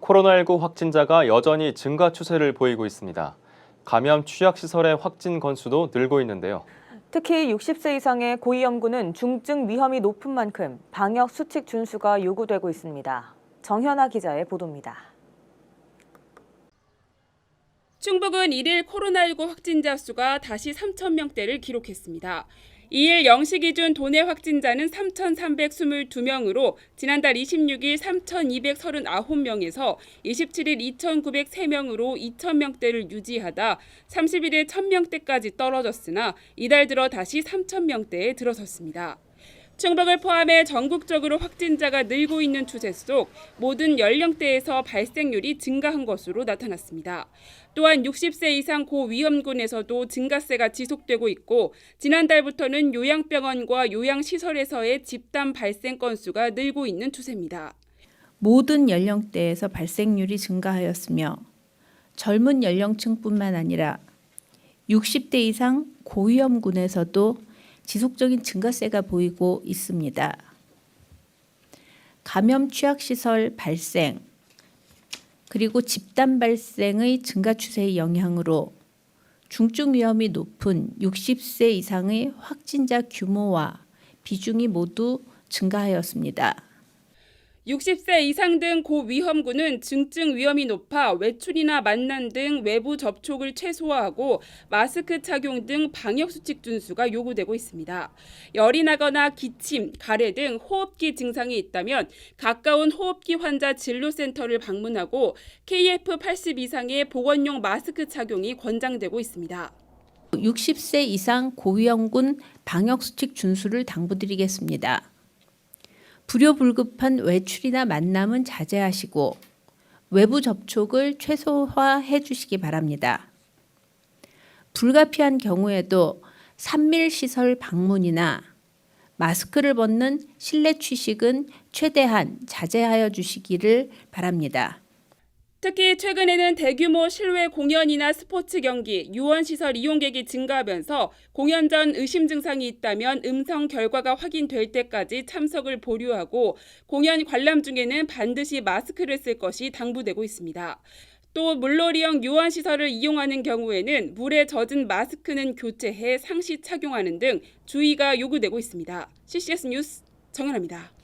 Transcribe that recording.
코로나19 확진자가 여전히 증가 추세를 보이고 있습니다. 감염 취약시설의 확진 건수도 늘고 있는데요. 특히 60세 이상의 고위험군은 중증 위험이 높은 만큼 방역 수칙 준수가 요구되고 있습니다. 정현아 기자의 보도입니다. 충북은 1일 코로나19 확진자 수가 다시 3천 명대를 기록했습니다. 2일 0시 기준 도내 확진자는 3,322명으로 지난달 26일 3,239명에서 27일 2,903명으로 2,000명대를 유지하다 30일에 1,000명대까지 떨어졌으나 이달 들어 다시 3,000명대에 들어섰습니다. 충북을 포함해 전국적으로 확진자가 늘고 있는 추세 속 모든 연령대에서 발생률이 증가한 것으로 나타났습니다. 또한 60세 이상 고위험군에서도 증가세가 지속되고 있고 지난달부터는 요양병원과 요양시설에서의 집단 발생 건수가 늘고 있는 추세입니다. 모든 연령대에서 발생률이 증가하였으며 젊은 연령층뿐만 아니라 60대 이상 고위험군에서도 지속적인 증가세가 보이고 있습니다. 감염 취약시설 발생 그리고 집단 발생의 증가 추세의 영향으로 중증 위험이 높은 60세 이상의 확진자 규모와 비중이 모두 증가하였습니다. 60세 이상 등 고위험군은 증증 위험이 높아 외출이나 만남 등 외부 접촉을 최소화하고 마스크 착용 등 방역 수칙 준수가 요구되고 있습니다. 열이 나거나 기침, 가래 등 호흡기 증상이 있다면 가까운 호흡기 환자 진료센터를 방문하고 KF80 이상의 보건용 마스크 착용이 권장되고 있습니다. 60세 이상 고위험군 방역수칙 준수를 당부드리겠습니다. 불효불급한 외출이나 만남은 자제하시고 외부 접촉을 최소화해 주시기 바랍니다. 불가피한 경우에도 산밀시설 방문이나 마스크를 벗는 실내 취식은 최대한 자제하여 주시기를 바랍니다. 특히 최근에는 대규모 실외 공연이나 스포츠 경기, 유원시설 이용객이 증가하면서 공연 전 의심 증상이 있다면 음성 결과가 확인될 때까지 참석을 보류하고 공연 관람 중에는 반드시 마스크를 쓸 것이 당부되고 있습니다. 또 물놀이형 유원시설을 이용하는 경우에는 물에 젖은 마스크는 교체해 상시 착용하는 등 주의가 요구되고 있습니다. CCS 뉴스 정현아입니다.